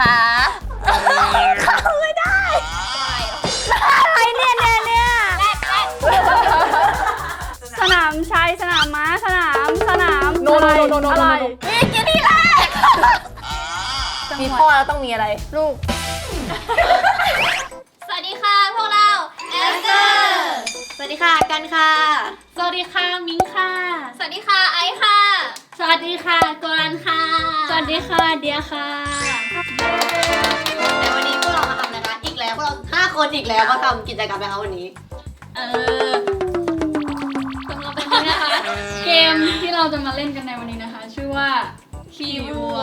คะเข้าไม่ได้อะไรเนี่ยเนี่ยเนี่ยสนามชัยสนามม้าสนามสนามโนโนโนโนโนอะไรโนนี่กินนี่แหละมีพ่อแล้วต้องมีอะไร ลูก สวัสดีค่ะพวกเราเอสเตอร์สวัสดีค่ะกันค่ะ สวัสดีค่ะมิ้งค่ะ สวัสดีค่ะไอซ์ค่ะ สวัสดีค่ะโกรันค่ะ สวัสดีค่ะเดียค่ะ ในวันนี้พวกเรามาทำอะไรคะอีกแล้วพวกเราห้าคนอีกแล้วมาทำกิจกรรมนะคะวันนี้ เออสำหรับวันนี้นะคะ เกมที่เราจะมาเล่นกันในวันนี้นะคะ ชื่อว่าขี่วัว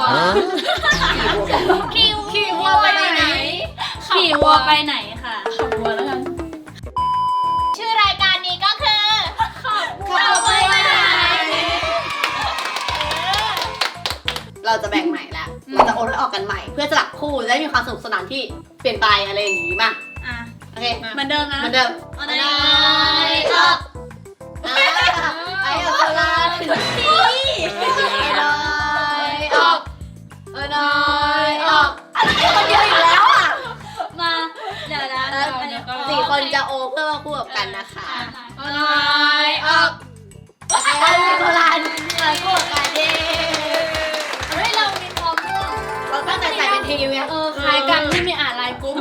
คิวขี่วัวไปไหน ขี่วัวไปไหน เราจะแบ่งใหม่แล้วเราจะโอนไว้ออกกันใหม่ เพื่อสลับคู่จะได้มีความสนุกสนานที่เปลี่ยนไปอะไรอย่างนี้มาอะโอเคเหมือนเดิมนะเหมือนเดิมเอาไหนออกไอ้ออกลาน้อยออกเออน้อยออกอะไรคนเดียวอีกแล้วอะมาเดี๋ยวนะเดี๋ยวเดี๋ยวก่อนสี่คนจะโอเพื่อมาคู่กับกันนะคะ เอาหน่อยออก ไอ้โบราณมาคู่กับกันเเป็นทีมไงเออคล้ายกันที่มีอ่านไลน์กรุ๊ป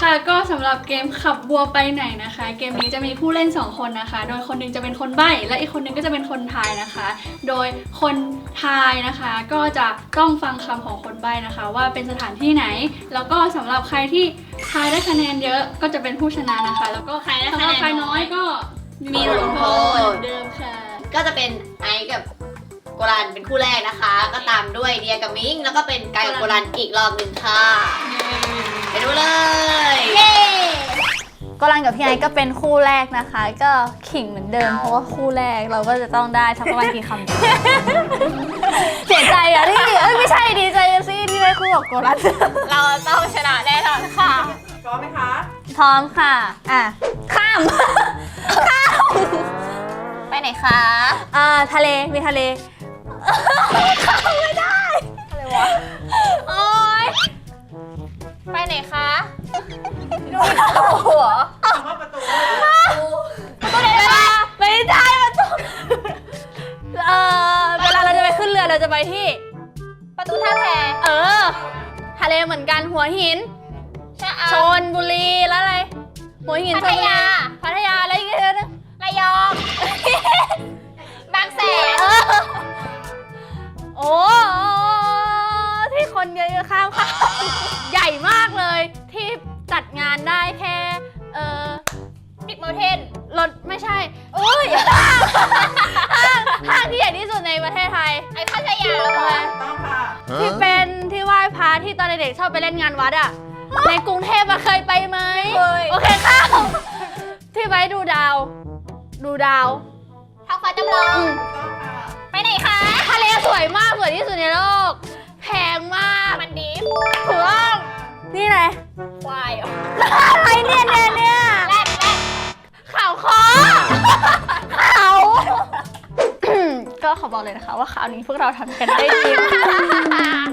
ค่ะก็สำหรับเกมขับวัวไปไหนนะคะ เกมนี้จะมีผู้เล่น 2 คนนะคะ โดยคนหนึงจะเป็นคนใบ้และอีกคนหนึงก็จะเป็นคนทายนะคะ โดยคนทายนะคะ ก็จะต้องฟังคำของคนใบ้นะคะ ว่าเป็นสถานที่ไหน แล้วก็สำหรับใครที่ทายได้คะแนนเยอะก็จะเป็นผู้ชนะนะคะ แล้วก็ใครได้คะแนนใครน้อยก็มีลงโทษ เหมือนเดิมค่ะ ก็จะเป็นไอซ์กับ โกรันเป็นคู่แรกนะคะ ก็ตามด้วยเดียกับมิงแล้วก็เป็นกายกับโกรันอีกรอบหนึ่งค่ะไปดูเลยก็รันกับพี่ไอซ์ก็เป็นคู่แรกนะคะ ก็ขิงเหมือนเดิม เพราะว่าคู่แรกเราก็จะต้องได้สักประมาณกี่คำ เสียใจอะที่เอ้ยไม่ใช่ดีใจสิที่ได้คู่กับโกรัน เราต้องชนะแน่นอนค่ะ พร้อมไหมคะ พร้อมค่ะ อะ ข้าม ข้าม ไปไหนคะ อ่าทะเลมีทะเล ข้ามไม่ได้ อะไรวะ โอ๊ย ไปไหนคะดูหัวคำว่าประตูประตูไหนวะไม่ได้ประตูเออเวลาเราจะไปขึ้นเรือเราจะไปที่ ประตูท่าแพเออ ทะเลเหมือนกันหัวหิน ชะชอนบุรีแล้วอะไร หัวหินพัทยาชลบุรีพัท ชอบไปเล่นงานวัดอะในกรุงเทพอะเคยไปไหมเคย โอเคข้ามที่ไปดูดาว ดูดาวท้องฟ้าจำลองอืมต้องค่ะไปไหนคะ ทะเลสวยมากสวยที่สุดในโลก แพงมากมันดีฟถูกต้องนี่ไงควายเหรออะไรเนี่ยเนี่ยเนี่ย แรดแรดข่าวคอ ก็ขอบอกเลยนะคะ ว่าข่าวนี้พวกเราทำกันได้ดีมาก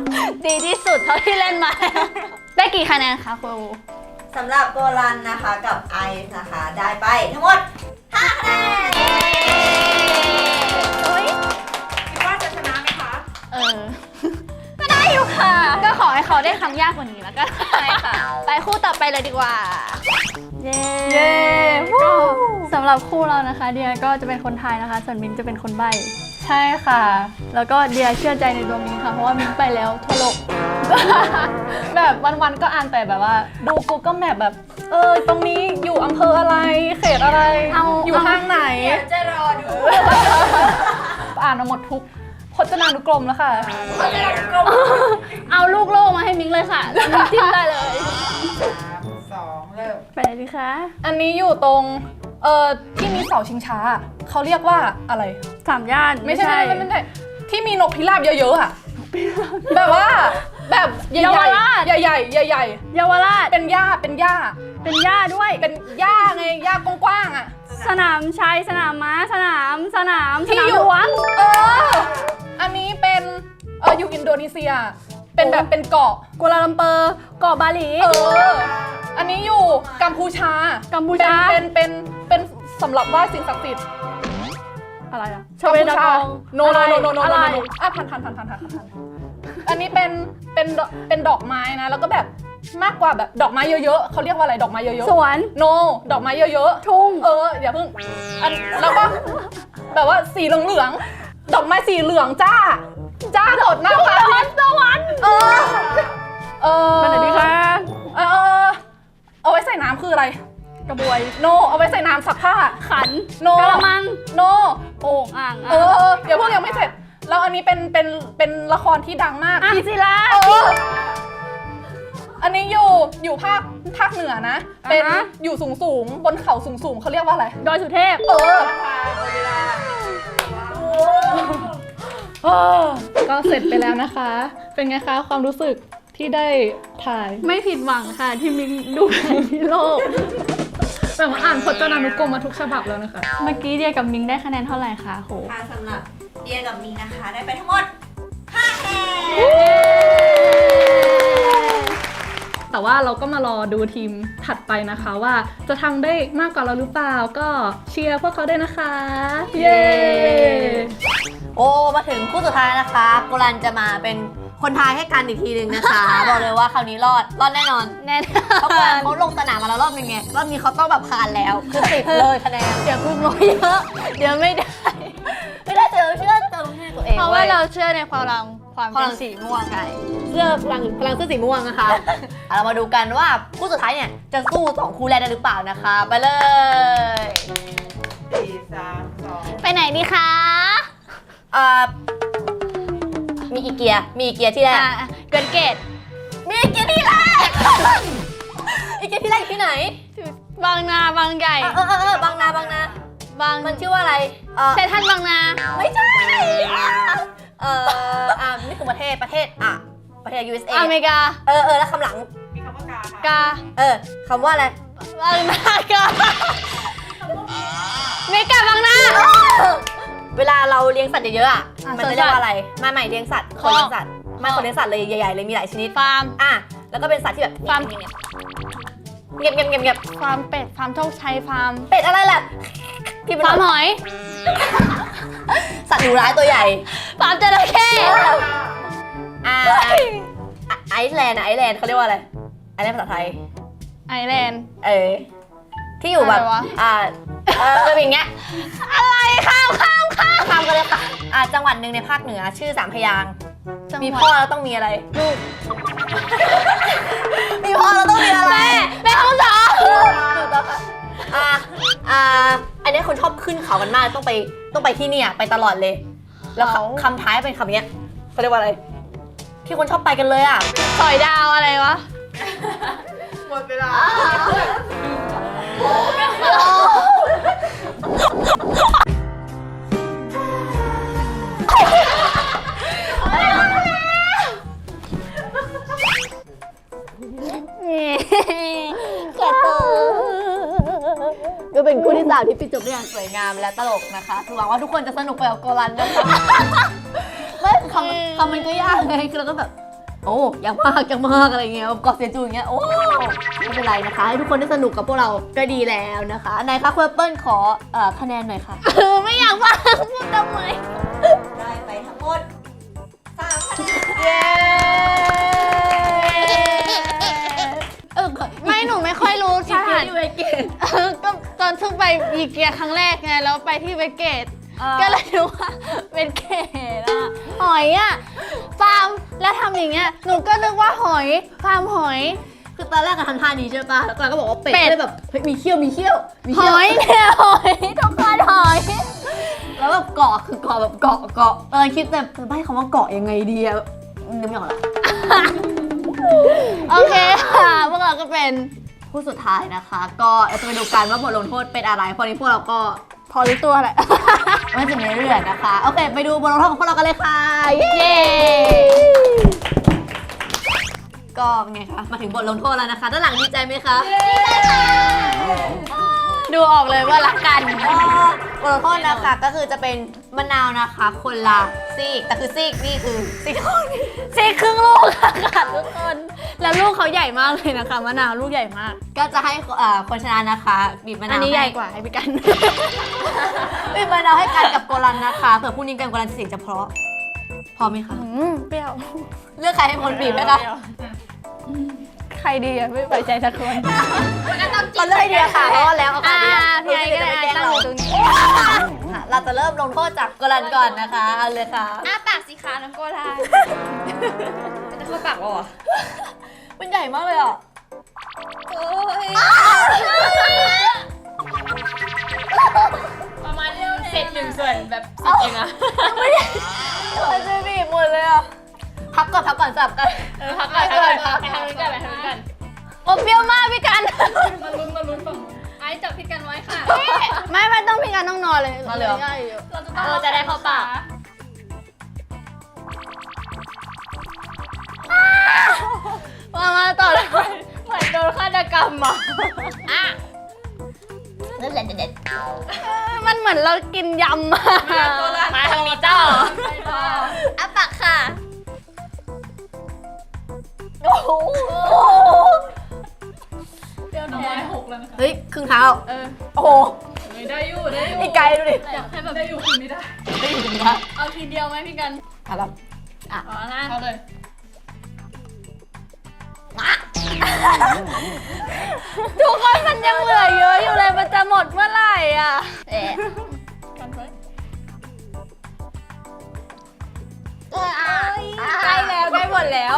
ดีที่สุดเท่าที่เล่นมาแล้วได้กี่คะแนนคะครูสำหรับโกลันนะคะกับไอซ์นะคะ ได้ไปทั้งหมด5คะแนนโอ้ยคิดว่าจะชนะไหมคะ เออ ก็ได้อยู่ค่ะ ก็ขอให้เขาได้คำยากกว่านี้แล้วกันใช่ค่ะ ไปคู่ต่อไปเลยดีกว่า เย้เย้ก็สำหรับคู่เรานะคะ เดียก็จะเป็นคนไทยนะคะ ส่วนมินจะเป็นคนใบ้ใช่ค่ะ แล้วก็เดียเชื่อใจในตัวมินค่ะ เพราะว่ามินไปแล้วทั่วโลก แบบวันๆก็อ่านแต่แบบว่า ดู Google Map แบบ เออ ตรงนี้อยู่อำเภออะไร เขตอะไร เอาอยู่ห้างไหนจะรอดูอ่านมาหมดทุกพจนานุกรมแล้วค่ะเอาลูกโลกมาให้มิงเลยค่ะแล้วมิงจิ้มได้เลย สามสองเริ่มไปไหนดีคะ อันนี้อยู่ตรง เอ่อที่มีเสาชิงช้า เขาเรียกว่าอะไร สามย่านไม่ใช่ไม่ใช่ไม่ใช่ที่มีนกพิราบเยอะๆอะแบบว่า แบบใหญ่เยาวราชๆใหญ่ๆใหญ่เยาวราชๆเป็นหญ้าเป็นหญ้าเป็นย่าด้วย เป็นหญ้าไงหญ้ากว้างๆอะสนามชัยสนามม้าสนามสนามที่สนามอยู่หลวงเอออันนี้เป็นเอออยู่อินโดนีเซีย เป็นเป็นแบบเป็นเกาะกัวลาลัมเปอร์เกาะบาหลี เออ อันนี้อยู่กัมพูชา กัมพูชา เป็นเป็นเป็นเป็นสำหรับไหว้สิ่งศักดิ์สิทธิ์อะไรอะชกัมเวพูดาชากองโนโนโนโนโนอะไรโนอะพันพันพันพันพันพันอันนี้เป็นเป็นดอกเป็นดอกไม้นะ แล้วก็แบบมากกว่าแบบดอกไม้เยอะๆเขาเรียกว่าอะไรดอกไม้เยอะสวนๆโน ดอกไม้เยอะๆทุ่ง เอออย่าเพิ่งอันแล้วก็แบบว่าสีเหลืองๆดอกไม้สีเหลืองจ้า จ้าโดดหน้าพระอาทิตย์สวรรค์ กระบวยโนเอาไว้ใส่น้ำซักผ้า ขันโน กระมังโน โอ่งอ่างเออเดี๋ยวพวกยังไม่เสร็จแล้วอันนี้เป็นเป็นเป็นละครที่ดังมากอ่างศิลา เอออันนี้อยู่อยู่ภาคภาคเหนือนะ เป็นอ่าฮะ อยู่สูงสูงๆบนเขาสูงสูงๆเขาเรียกว่าอะไร ดอยสุเทพเออค่ะหมดเวลาเออก็เสร็จไปแล้วนะคะ เป็นไงคะความรู้สึกที่ได้ถ่าย ไม่ผิดหวังค่ะที่มินดูแผนที่โลก แบบว่าอ่านพจนานุกรมมาทุกฉบับแล้วนะคะ เมื่อกี้เดียกับมิงได้คะแนนเท่าไหร่คะโห ค่ะสำหรับเดียกับมิงนะคะ ได้ไปทั้งหมด5คะแนนแต่ว่าเราก็มารอดูทีมถัดไปนะคะว่าจะทำได้มากกว่าเราหรือเปล่าก็เชียร์พวกเขาด้วยนะคะ เย้ โอ้ มาถึงคู่สุดท้ายนะคะโกลันจะมาเป็น คนทายให้กันอีกทีหนึ่งนะคะ บอกเลยว่าคราวนี้รอด รอดแน่นอนแน่นเพราะโกลันเขาลงสนามมาแล้วรอบนึงไง รอบนี้เขาต้องแบบผ่านแล้วคือสิบเลยคะแนนเดี๋ยวพึ่งน้อยเยอะ เดี๋ยวไม่ได้ ไม่ได้เจอเชื่อเจอให้ตัวเองเพราะว่าว้ยเราเชื่อในความรังความพเป็ลันงสีม่วงใช่เสื้อพลังพลังเสื้อสีม่วงนะคะเอาเรามาดูกันว่าคู่สุดท้ายเนี่ยจะสู้สองคู่แรกได้หรือเปล่านะคะ ไปเลยสี่สามสองไปไหนดีคะเอ่อ มีอีเกีย มีอีเกียที่แรก อะเกินเกตมีอีเกียที่แรก อีเกียที่แรกอยู่ที่ไหนบางนาบางใหญ่เออเออเออบางนาบางนา บางมันชื่อว่าอะไร เออเซนทรันบางนาไม่ใช่อะเอออ่านี่คือประเทศประเทศอะประเทศ USA อเมริกาเออเออแล้วคำหลัง มีคำว่ากาค่ะกาเออคำว่าอะไร บางนากาเมกาบางนา เวลาเราเลี้ยงสัตว์เยอะๆอะอะมันจะเรียกว่าอะไรไม่ไม่เลี้ยงสัตว์คคอนกเลี้ยงสัตว์ไม่คนเลี้ยงสัตว์เลยใหญ่ๆเลยมีหลายชนิดฟาร์ม อะแล้วก็เป็นสัตว์ที่แบบฟาร์ม เงียบๆเงียบเงียบเงียบเงียบฟาร์มเป็ด ฟาร์มโชคชัย ฟาร์มเป็ดอะไรล่ะที่เป็นฟาร์มหอย สัตว์ดุร้ายตัวใหญ่ฟาร์มจระเข้อ่าไอซ์แลนด์อะไอซ์แลนด์เขาเรียกว่าอะไรไอซ์แลนด์ภาษาไทย ไอแลนด์เออ ที่อยู่แบบอะไรวะ อ่าเออจะเป็นอย่างเงี้ยอะไรข้ามข้ามข้ามข้ามกันเลยค่ะอ่าจังหวัดหนึ่งในภาคเหนือชื่อสามพยางค์มีมีพ่อแล้วต้องมีอะไรลูกมีพ่อแล้วต้องมีอะไรแม่แม่ห้องสองถูกต้องค่ะอ่าอ่าอันนี้คนชอบขึ้นเขากันมากต้องไปต้องไปที่เนี่ยไปตลอดเลย แล้วคำคำท้ายเป็นคำเนี้ยเขาเรียกว่าอะไร ที่คนชอบไปกันเลยอะ สอยดาวอะไรวะหมดเวลา แกเตอก็เป็นคู่ที่สามที่ปิดจบได้อย่างสวยงามและตลกนะคะหวังว่าทุกคนจะสนุกไปกับโกลันนะคะไม่คำคำมันก็ยากไงคือเราก็แบบ โอ้ยากมากยากมากอะไรเงี้ยกอดเสียจูอย่างเงี้ยโอ้ไม่เป็นไรนะคะ ให้ทุกคนได้สนุกกับพวกเราก็ดีแล้วนะคะไหนคะคุณแอปเปิ้ลขอเอ่อคะแนนหน่อยค่ะ ไม่อยากฟังพูดทำไมได้ไปทั้งหมด3คะแนนเย้เออไม่หนูไม่ค่อยรู้สอีกถานที่เวเกต เออก็ตอนเพิ่งไปอีเกียครั้งแรกไงแล้วไปที่เวสเกต ก็เลยรู้ว่าเป็นเกตอะหอยอะฟาร์มแล้วทำอย่างเงี้ยหนูก็นึกว่าหอยฟาร์มหอย คือตอนแรกก็ทำท่านี้ใช่ปะแล้วก็บอกว่าเป็ดเป็ด ก็เลยแบบเฮ้ยมีเขี้ยวมีเขี้ยวมีหเขี้ยวอยเนี่ยหอยทุกคนหอยแล้วแบบเกาะคือเกาะแบบเกาะเกาะตอนนั้นคิดแต่จะใบ้คำว่าเกาะยังไงดีอะนึกไม่ออกละโอเคค่ะพวกเราก็เป็นผู้สุดท้ายนะคะ ก็เราจะไปดูกันว่าบทลงโทษเป็นอะไรเพราะนี้พวกเราก็ พอรู้ตัวแหละไม่จะมีเรื่องนะคะ โอเค ไปดูบทลงโทษของพวกเรากันเลยค่ะเย้เย้ก็เป็นไงคะ มาถึงบทลงโทษแล้วนะคะ ด้านหลังดีใจไหมคะ ดูออกเลยว่ารักกัน ก็บทลงโทษนะคะก็คือจะเป็นมะนาวนะคะ คนละซีกแต่คือซีกนี่คือซีกเท่านี้ซีกครึ่งลูกอะค่ะทุกคน แล้วลูกเขาใหญ่มากเลยนะคะมะนาวลูกใหญ่มาก ก็จะให้เอ่อคนชนะนะคะบีบมะนาวอันนี้ใหญ่ให้กว่าให้พี่กันบีบมะนาวให้กันกับโกลันนะคะเผื่อพรุ่งนี้กันโกลันเสียงจะเพราะพอไหมคะอืมเปรี้ยว เลือกใครให้คนบีบไหมคะ ใครดีอะไม่ไว้ใจสักคนเราเลือกไอเดียค่ะเพราะว่าแล้วเอาอ่าคนเดียวพี่ไอ้ก็ได้เดี๋ยวจะตั้งมาอแกล้ยู่ตรงนี้อะเราจะเริ่มลงโทษจากโกลันก่อนนะคะเอาเลยค่ะ อ้าปากสิคะน้องโกลาจะเข้าปากวะมันใหญ่มากเลยอะประมาณเศษหนึ่งส่วนแบบสิบเองอะมันจะบีบหมดเลยอะพักก่อนพักก่อนสับกัน โอ้เปรี้ยวมากพี่กันมาลุ้นมาลุ้นฝั่งนู้นไอ้จับพี่กันไว้ค่ะ ไม่ไม่ต้องพี่กันต้องนอนเลยมาเลยเหรอ ง่ายอยู่เราจะต้องเออจะได้เข้าปาก มามาต่อเลยเหมือนโดนฆาตกรรมอะอะนั่นแหละเด็ดมันเหมือนเรากินยำอะมาทางนี้เจ้าอะปากค่ะ โอ้โห เดี๋ยวน้องไม้หกแล้วนะคะ เฮ้ยครึ่งเท้า เออโอ้โหได้อยู่ได้อยู่ไอ้ไกลดูดิอยากให้แบบได้อยู่คุณไม่ได้ ได้อยู่ตรงนี้ละเอาทีเดียวไหมพี่กันเอาละอ๋อนะเอาเลยทุกคนมันยังเหลือเยอะอยู่เลยมันจะหมดเมื่อไหร่อะเอ๊ะกันไว้ใกล้แล้วใกล้หมดแล้ว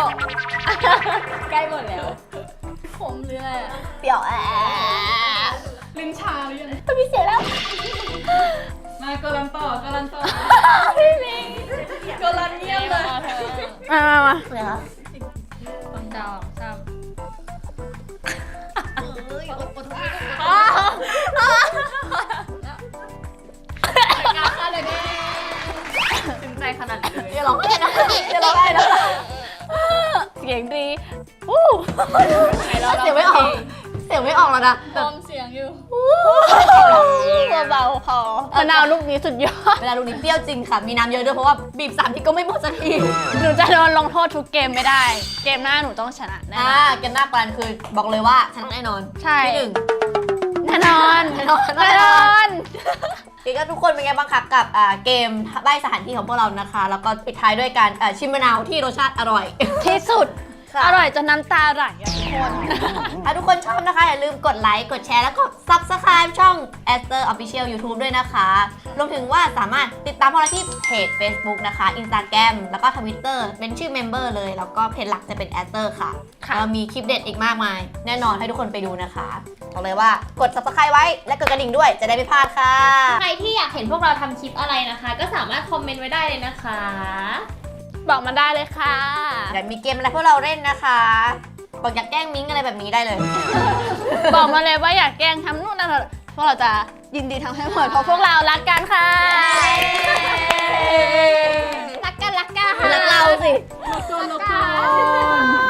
ใกล้หมดแล้ว ผมหรืออะไรอะเปรี้ยวแอะลิ้นชาหรือยังพี่เสียแล้วมากำลังต่อกำลังต่อพี่มิงกำลังเงียบเลยมามามาเหรอสองดาวสามกาค่ะเลยถึงใจขนาดนี้เลยอย่าร้องไห้นะอย่าร้องไห้นะเสียงดี อู้เสียงไม่ออก เสียงไม่ออกแล้วนะตอมเสียงอยู่เบาๆพอมะนาวลูกนี้สุดยอด เวลาลูกนี้เปรี้ยวจริงค่ะ มีน้ำเยอะด้วยเพราะว่าบีบสามทีก็ไม่หมดสักที หนูจะโดนลงโทษทุกเกมไม่ได้ เกมหน้าหนูต้องชนะแน่นอ่าอนเกมหน้าปันคือบอกเลยว่าชนะแน่นอนใช่ที่หนึ่ง แน่นอนแน่นอน แน่นอนโอเคก็ทุกคนเป็นไงบ้างคะกับอ่าเกมใบสถานที่ของพวกเรานะคะ แล้วก็ปิดท้ายด้วยการอ่าชิมมะนาวที่รสชาติอร่อย ที่สุด ค่ะอร่อยจนน้ำตาไหลอะทุกคนถ้าทุกคนชอบนะคะ อย่าลืมกดไลค์ กดแชร์ แล้วก็ Subscribe ช่อง a s t e r Official YouTube ด้วยนะคะ รวมถึงว่าสามารถติดตามพวกเราที่เพจ Facebook นะคะ Instagram แล้วก็ Twitter เป็นชื่อ Member เลย แล้วก็เพจหลักจะเป็น a s t e r ค่ะค่ะเรามีคลิปเด็ดอีกมากมาย แน่นอนให้ทุกคนไปดูนะคะบอกเลยว่ากด Subscribe ไว้และกดกระดิ่งด้วยจะได้ไม่พลาดค่ะ ใครที่อยากเห็นพวกเราทำคลิปอะไรนะคะ ก็สามารถคอมเมนต์ไว้ได้เลยนะคะ บอกมาได้เลยค่ะ เดี๋ยวมีเกมอะไรพวกเราเล่นนะคะ บอกอยากแกล้งมิ้งอะไรแบบนี้ได้เลย บอกมาเลยว่าอยากแกล้งทำนู่นนั่นพวกเราจะยินดีทำให้หมดเพราะพวกเรารักกันค่ะรักกันรักกันรักเราสิ โลโกันลโก้